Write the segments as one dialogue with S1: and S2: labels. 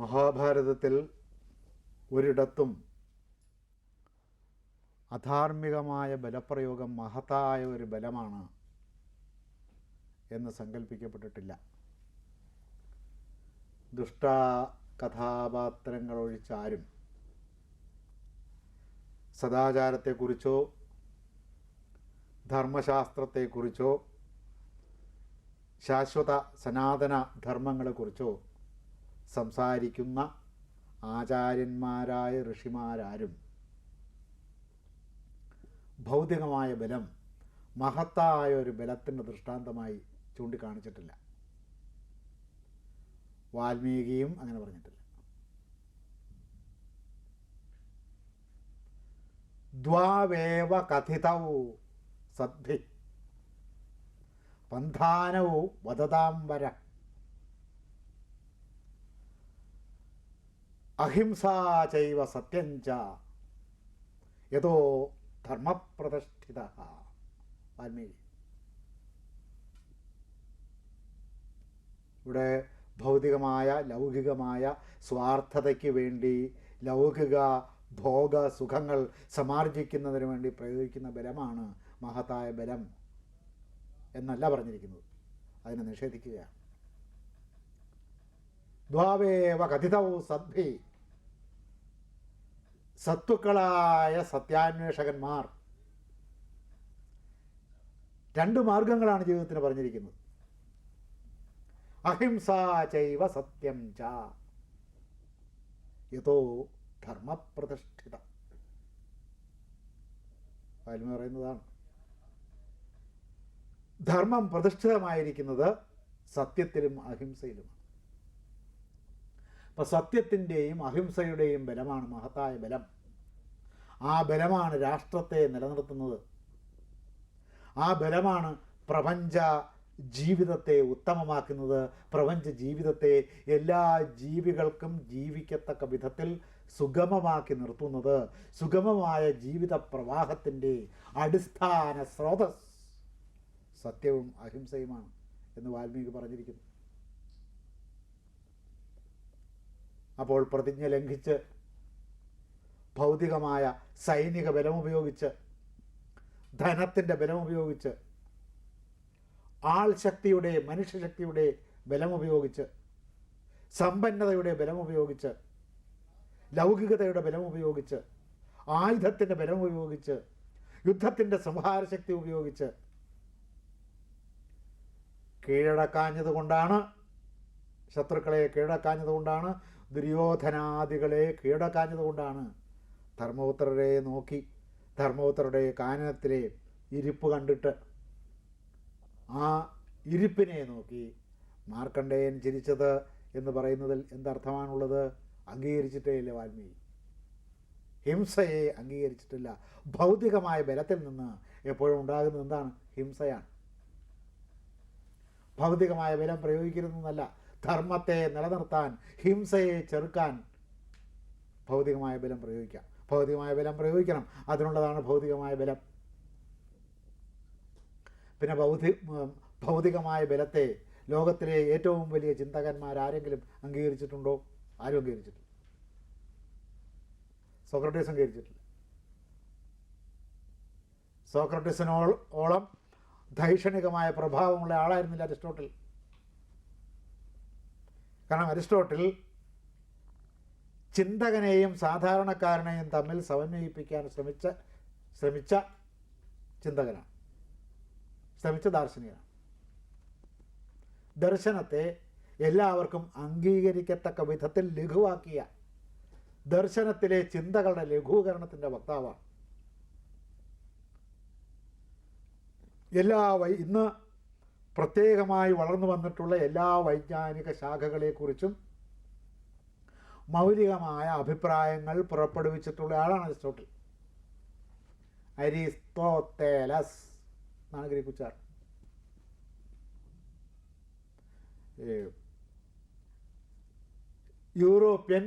S1: മഹാഭാരതത്തിൽ ഒരിടത്തും അധാർമികമായ ബലപ്രയോഗം മഹത്തായ ഒരു ബലമാണ് എന്ന് സങ്കല്പിക്കപ്പെട്ടിട്ടില്ല ദുഷ്ട കഥാപാത്രങ്ങൾ ഒഴിച്ചാരും സദാചാരത്തെക്കുറിച്ചോ ധർമ്മശാസ്ത്രത്തെക്കുറിച്ചോ ശാശ്വത സനാതന ധർമ്മങ്ങളെക്കുറിച്ചോ സംസാരിക്കുന്ന ആചാര്യന്മാരായ ഋഷിമാരാരും ഭൗതികമായ ബലം മഹത്തായ ഒരു ബലത്തിന്റെ ദൃഷ്ടാന്തമായി ചൂണ്ടിക്കാണിച്ചിട്ടില്ല. വാൽമീകിയും അങ്ങനെ പറഞ്ഞിട്ടില്ല. ദ്വാവേവ കഥിതൗ സദ്ധി പന്ഥാനവും വദതാംബര അഹിംസാ ചൈവ സത്യം യഥോ ധർമ്മപ്രതിഷ്ഠിത. വാൽമീകി. ഇവിടെ ഭൗതികമായ ലൗകികമായ സ്വാർത്ഥതയ്ക്ക് വേണ്ടി ലൗകിക ഭോഗ സുഖങ്ങൾ സമാർജിക്കുന്നതിന് വേണ്ടി പ്രയോഗിക്കുന്ന ബലമാണ് മഹത്തായ ബലം എന്നല്ല പറഞ്ഞിരിക്കുന്നത്. അതിനെ നിഷേധിക്കുകയാണ്. ദ്വാവേവ കഥിതവും സദ്ഭി. സത്വക്കളായ സത്യാന്വേഷകന്മാർ. രണ്ട് മാർഗങ്ങളാണ് ജീവിതത്തിന് പറഞ്ഞിരിക്കുന്നത്. അഹിംസ ചൈവ സത്യം ച. യഥോ ധർമ്മപ്രതിഷ്ഠിത. വാൽമ പറയുന്നതാണ്. ധർമ്മം പ്രതിഷ്ഠിതമായിരിക്കുന്നത് സത്യത്തിലും അഹിംസയിലുമാണ്. അപ്പം സത്യത്തിന്റെയും അഹിംസയുടെയും ബലമാണ് മഹത്തായ ബലം. ആ ബലമാണ് രാഷ്ട്രത്തെ നിലനിർത്തുന്നത്. ആ ബലമാണ് പ്രപഞ്ച ജീവിതത്തെ ഉത്തമമാക്കുന്നത്. പ്രപഞ്ച ജീവിതത്തെ എല്ലാ ജീവികൾക്കും ജീവിക്കത്തക്ക വിധത്തിൽ സുഗമമാക്കി നിർത്തുന്നത്. സുഗമമായ ജീവിത പ്രവാഹത്തിന്റെ അടിസ്ഥാന സ്രോതസ് സത്യവും അഹിംസയുമാണ് എന്ന് വാൽമീകി പറഞ്ഞിരിക്കുന്നു. അപ്പോൾ പ്രതിജ്ഞ ലംഘിച്ച് ഭൗതികമായ സൈനിക ബലമുപയോഗിച്ച് ധനത്തിന്റെ ബലമുപയോഗിച്ച് ആൾ ശക്തിയുടെ മനുഷ്യശക്തിയുടെ ബലമുപയോഗിച്ച് സമ്പന്നതയുടെ ബലമുപയോഗിച്ച് ലൗകികതയുടെ ബലമുപയോഗിച്ച് ആയുധത്തിന്റെ ബലമുപയോഗിച്ച് യുദ്ധത്തിന്റെ സംഹാരശക്തി ഉപയോഗിച്ച് കീഴടക്കാഞ്ഞതുകൊണ്ടാണ് ശത്രുക്കളെ കീഴടക്കാഞ്ഞത് കൊണ്ടാണ് ദുര്യോധനാദികളെ കീഴടക്കാഞ്ഞതുകൊണ്ടാണ് ധർമ്മപുത്രരെ നോക്കി ധർമ്മപുത്രരുടെ കാനനത്തിലെ ഇരിപ്പ് കണ്ടിട്ട്. ആ ഇരിപ്പിനെ നോക്കി മാർക്കണ്ഡേയൻ ചിരിച്ചത് എന്ന് പറയുന്നതിൽ എന്തർത്ഥമാണുള്ളത്? അംഗീകരിച്ചിട്ടേ ഇല്ല വാൽമീകി. ഹിംസയെ അംഗീകരിച്ചിട്ടില്ല. ഭൗതികമായ ബലത്തിൽ നിന്ന് എപ്പോഴും ഉണ്ടാകുന്നത് എന്താണ്? ഹിംസയാണ്. ഭൗതികമായ ബലം പ്രയോഗിക്കരുതെന്നല്ല. ധർമ്മത്തെ നിലനിർത്താൻ ഹിംസയെ ചെറുക്കാൻ ഭൗതികമായ ബലം പ്രയോഗിക്കാം. ഭൗതികമായ ബലം പ്രയോഗിക്കണം. അതിനുള്ളതാണ് ഭൗതികമായ ബലം. പിന്നെ ഭൗതി ഭൗതികമായ ബലത്തെ ലോകത്തിലെ ഏറ്റവും വലിയ ചിന്തകന്മാർ ആരെങ്കിലും അംഗീകരിച്ചിട്ടുണ്ടോ? ആരും അംഗീകരിച്ചിട്ടില്ല. സോക്രട്ടീസ് അംഗീകരിച്ചിട്ടില്ല. സോക്രട്ടീസിനോളം ധൈഷണികമായ പ്രഭാവമുള്ള ആളായിരുന്നില്ല അരിസ്റ്റോട്ടിൽ. കാരണം അരിസ്റ്റോട്ടിൽ ചിന്തകനെയും സാധാരണക്കാരനെയും തമ്മിൽ സമന്വയിപ്പിക്കാൻ ശ്രമിച്ച ശ്രമിച്ച ചിന്തകനാണ്. ശ്രമിച്ച ദാർശനികനാണ്. ദർശനത്തെ എല്ലാവർക്കും അംഗീകരിക്കത്തക്ക വിധത്തിൽ ലഘുവാക്കിയ ദർശനത്തിലെ ചിന്തകളുടെ ലഘൂകരണത്തിന്റെ വക്താവാണ്. എല്ലാ വൈ ഇന്ന് പ്രത്യേകമായി വളർന്നു വന്നിട്ടുള്ള എല്ലാ വൈജ്ഞാനിക ശാഖകളെക്കുറിച്ചും മൗലികമായ അഭിപ്രായങ്ങൾ പുറപ്പെടുവിച്ചിട്ടുള്ള ആളാണ് അരിസ്റ്റോട്ടിൽ. അരിസ്തോത്തേലസ് എന്നാണ് ഗ്രീക്ക് ഉച്ചാരണം യൂറോപ്യൻ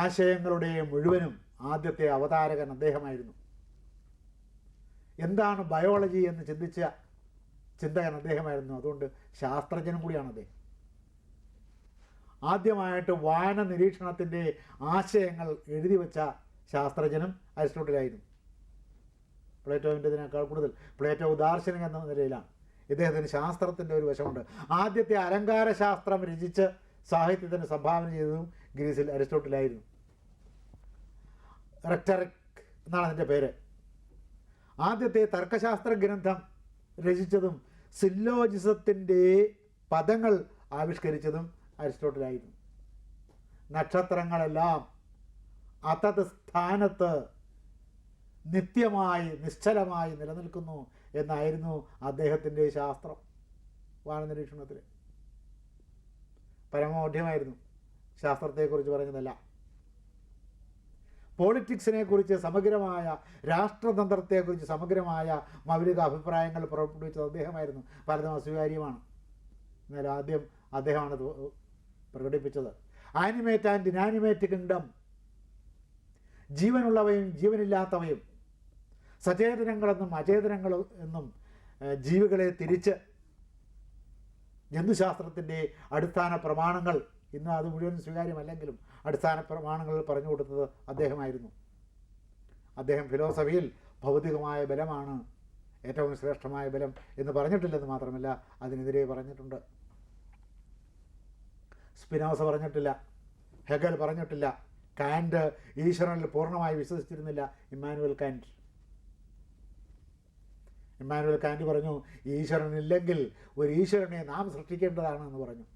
S1: ആശയങ്ങളുടെ മുഴുവനും ആദ്യത്തെ അവതാരകൻ അദ്ദേഹമായിരുന്നു. എന്താണ് ബയോളജി എന്ന് ചിന്തിച്ച ചിന്തകൻ അദ്ദേഹമായിരുന്നു. അതുകൊണ്ട് ശാസ്ത്രജ്ഞനും കൂടിയാണ് അദ്ദേഹം. ആദ്യമായിട്ട് വായന നിരീക്ഷണത്തിന്റെ ആശയങ്ങൾ എഴുതി വെച്ച ശാസ്ത്രജ്ഞനും അരിസ്റ്റോട്ടിലായിരുന്നു. പ്ലേറ്റോവിന്റെതിനേക്കാൾ കൂടുതൽ. പ്ലേറ്റോ ദാർശനിക എന്ന നിലയിലാണ്. ഇദ്ദേഹത്തിന് ശാസ്ത്രത്തിന്റെ ഒരു വശമുണ്ട്. ആദ്യത്തെ അലങ്കാര ശാസ്ത്രം രചിച്ച് സാഹിത്യത്തിന് സംഭാവന ചെയ്തതും ഗ്രീസിൽ അരിസ്റ്റോട്ടിലായിരുന്നു. റെക്ടറിക് എന്നാണ് അതിന്റെ പേര്. ആദ്യത്തെ തർക്കശാസ്ത്ര ഗ്രന്ഥം രചിച്ചതും സില്ലോജിസത്തിന്റെ പദങ്ങൾ ആവിഷ്കരിച്ചതും അരിസ്റ്റോട്ടിലായിരുന്നു. നക്ഷത്രങ്ങളെല്ലാം അതത് സ്ഥാനത്ത് നിത്യമായി നിശ്ചലമായി നിലനിൽക്കുന്നു എന്നായിരുന്നു അദ്ദേഹത്തിന്റെ ശാസ്ത്രം വാനനിരീക്ഷണത്തിൽ. പരമോഢ്യമായിരുന്നു ശാസ്ത്രത്തെക്കുറിച്ച് പറഞ്ഞതല്ല. പോളിറ്റിക്സിനെ കുറിച്ച് സമഗ്രമായ രാഷ്ട്രതന്ത്രത്തെക്കുറിച്ച് സമഗ്രമായ മൗലിക അഭിപ്രായങ്ങൾ പുറപ്പെടുവിച്ചത് അദ്ദേഹമായിരുന്നു. പലതും അസ്വീകാര്യമാണ്. എന്നാൽ ആദ്യം അദ്ദേഹമാണ് പ്രകടിപ്പിച്ചത്. ആനിമേറ്റ് ആൻഡ് ഇനാനിമേറ്റ് കിങ്ഡം ജീവനുള്ളവയും ജീവനില്ലാത്തവയും സചേതനങ്ങളെന്നും അചേതനങ്ങൾ എന്നും ജീവികളെ തിരിച്ച് ജന്തുശാസ്ത്രത്തിന്റെ അടിസ്ഥാന പ്രമാണങ്ങൾ ഇന്ന് അത് മുഴുവൻ സ്വീകാര്യമല്ലെങ്കിലും അടിസ്ഥാന പ്രമാണങ്ങൾ പറഞ്ഞു കൊടുത്തത് അദ്ദേഹമായിരുന്നു. അദ്ദേഹം ഫിലോസഫിയിൽ ഭൗതികമായ ബലമാണ് ഏറ്റവും ശ്രേഷ്ഠമായ ബലം എന്ന് പറഞ്ഞിട്ടില്ലെന്ന് മാത്രമല്ല അതിനെതിരെ പറഞ്ഞിട്ടുണ്ട്. സ്പിനോസ പറഞ്ഞിട്ടില്ല ഹെഗൽ പറഞ്ഞിട്ടില്ല കാൻഡ് ഈശ്വരനിൽ പൂർണമായി വിശ്വസിച്ചിരുന്നില്ല ഇമ്മാനുവൽ കാൻഡ്. ഇമ്മാനുവൽ കാൻഡ് പറഞ്ഞു ഈശ്വരനില്ലെങ്കിൽ ഒരു ഈശ്വരനെ നാം സൃഷ്ടിക്കേണ്ടതാണ് എന്ന് പറഞ്ഞു.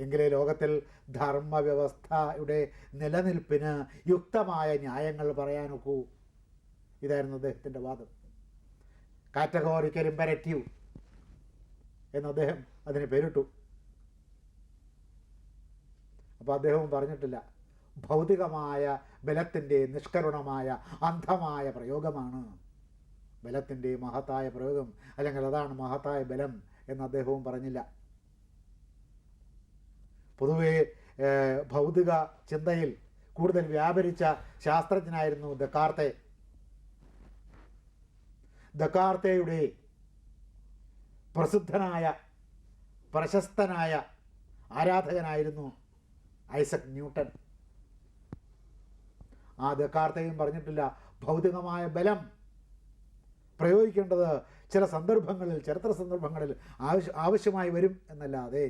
S1: എങ്കിലേ ലോകത്തിൽ ധർമ്മവ്യവസ്ഥയുടെ നിലനിൽപ്പിന് യുക്തമായ ന്യായങ്ങൾ പറയാനൊക്കൂ. ഇതായിരുന്നു അദ്ദേഹത്തിന്റെ വാദം. കാറ്റഗോറിക്കൽ ഇമ്പരറ്റീവ് എന്ന് അദ്ദേഹം അതിനെ പേരിട്ടു. അപ്പോൾ അദ്ദേഹവും പറഞ്ഞിട്ടില്ല. ഭൗതികമായ ബലത്തിന്റെ നിഷ്കരുണമായ അന്ധമായ പ്രയോഗമാണ്. ബലത്തിന്റെ മഹത്തായ പ്രയോഗം അല്ലെങ്കിൽ അതാണ് മഹത്തായ ബലം എന്ന് അദ്ദേഹവും പറഞ്ഞില്ല. പൊതുവേ ഭൗതിക ചിന്തയിൽ കൂടുതൽ വ്യാപരിച്ച ശാസ്ത്രജ്ഞനായിരുന്നു ദക്കാർത്തെ. ദക്കാർത്തയുടെ പ്രസിദ്ധനായ പ്രശസ്തനായ ആരാധകനായിരുന്നു ഐസക് ന്യൂട്ടൻ ആ ദക്കാർത്തയും പറഞ്ഞിട്ടില്ല. ഭൗതികമായ ബലം പ്രയോഗിക്കേണ്ടത് ചില സന്ദർഭങ്ങളിൽ ചരിത്ര സന്ദർഭങ്ങളിൽ ആവശ്യ ആവശ്യമായി വരും എന്നല്ലാതെ.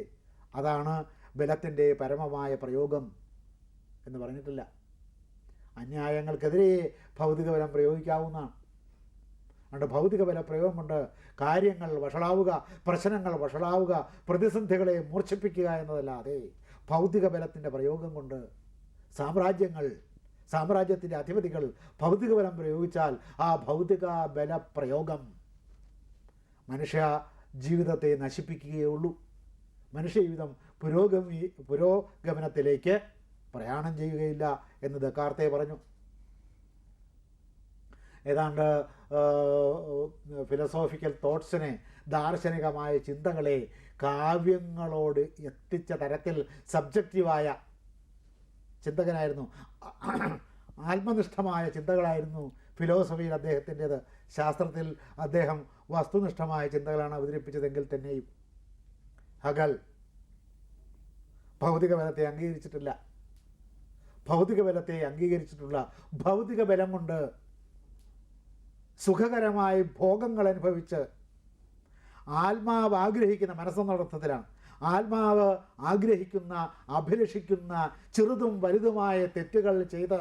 S1: അതാണ് ബലത്തിന്റെ പരമമായ പ്രയോഗം എന്ന് പറഞ്ഞിട്ടില്ല. അന്യായങ്ങൾക്കെതിരെ ഭൗതിക ബലം പ്രയോഗിക്കാവുന്നതാണ്. അതുകൊണ്ട് ഭൗതിക ബല പ്രയോഗം കൊണ്ട് കാര്യങ്ങൾ വഷളാവുക പ്രശ്നങ്ങൾ വഷളാവുക പ്രതിസന്ധികളെ മൂർച്ഛിപ്പിക്കുക എന്നതല്ലാതെ ഭൗതിക ബലത്തിന്റെ പ്രയോഗം കൊണ്ട് സാമ്രാജ്യങ്ങൾ സാമ്രാജ്യത്തിന്റെ അധിപതികൾ ഭൗതിക ബലം പ്രയോഗിച്ചാൽ ആ ഭൗതിക ബലപ്രയോഗം മനുഷ്യ ജീവിതത്തെ നശിപ്പിക്കുകയുള്ളൂ മനുഷ്യ ജീവിതം പുരോഗമി പുരോഗമനത്തിലേക്ക് പ്രയാണം ചെയ്യുകയില്ല എന്ന് ദക്കാർത്തെ പറഞ്ഞു. ഏതാണ്ട് ഫിലോസോഫിക്കൽ തോട്ട്സിനെ ദാർശനികമായ ചിന്തകളെ കാവ്യങ്ങളോട് എത്തിച്ച തരത്തിൽ സബ്ജക്റ്റീവായ ചിന്തകനായിരുന്നു. ആത്മനിഷ്ഠമായ ചിന്തകളായിരുന്നു ഫിലോസഫിയിൽ അദ്ദേഹത്തിന്റേത്. ശാസ്ത്രത്തിൽ അദ്ദേഹം വസ്തുനിഷ്ഠമായ ചിന്തകളാണ് അവതരിപ്പിച്ചതെങ്കിൽ തന്നെയും. ഹഗൽ ഭൗതിക ബലത്തെ അംഗീകരിച്ചിട്ടില്ല. ഭൗതിക ബലത്തെ അംഗീകരിച്ചിട്ടുള്ള ഭൗതിക ബലം കൊണ്ട് സുഖകരമായി ഭോഗങ്ങൾ അനുഭവിച്ച് ആത്മാവ് ആഗ്രഹിക്കുന്ന മനസ്സെന്നർത്ഥത്തിലാണ് ആത്മാവ് ആഗ്രഹിക്കുന്ന അഭിലഷിക്കുന്ന ചെറുതും വലുതുമായ തെറ്റുകൾ ചെയ്ത്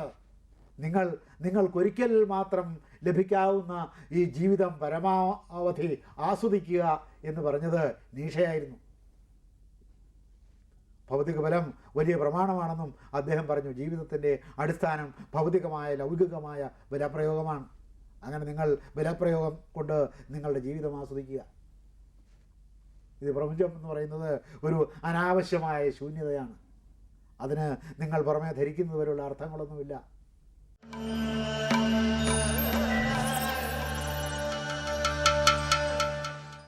S1: നിങ്ങൾ നിങ്ങൾക്കൊരിക്കൽ മാത്രം ലഭിക്കാവുന്ന ഈ ജീവിതം പരമാവധി ആസ്വദിക്കുക എന്ന് പറഞ്ഞത് നീഷയായിരുന്നു. ഭൗതിക ബലം വലിയ പ്രമാണമാണെന്നും അദ്ദേഹം പറഞ്ഞു. ജീവിതത്തിന്റെ അടിസ്ഥാനം ഭൗതികമായ ലൗകികമായ ബലപ്രയോഗമാണ്. അങ്ങനെ നിങ്ങൾ ബലപ്രയോഗം കൊണ്ട് നിങ്ങളുടെ ജീവിതം ആസ്വദിക്കുക. ഇത് പ്രപഞ്ചം എന്ന് പറയുന്നത് ഒരു അനാവശ്യമായ ശൂന്യതയാണ്. അതിന് നിങ്ങൾ പുറമേ ധരിക്കുന്നത് വരെയുള്ള അർത്ഥങ്ങളൊന്നുമില്ല.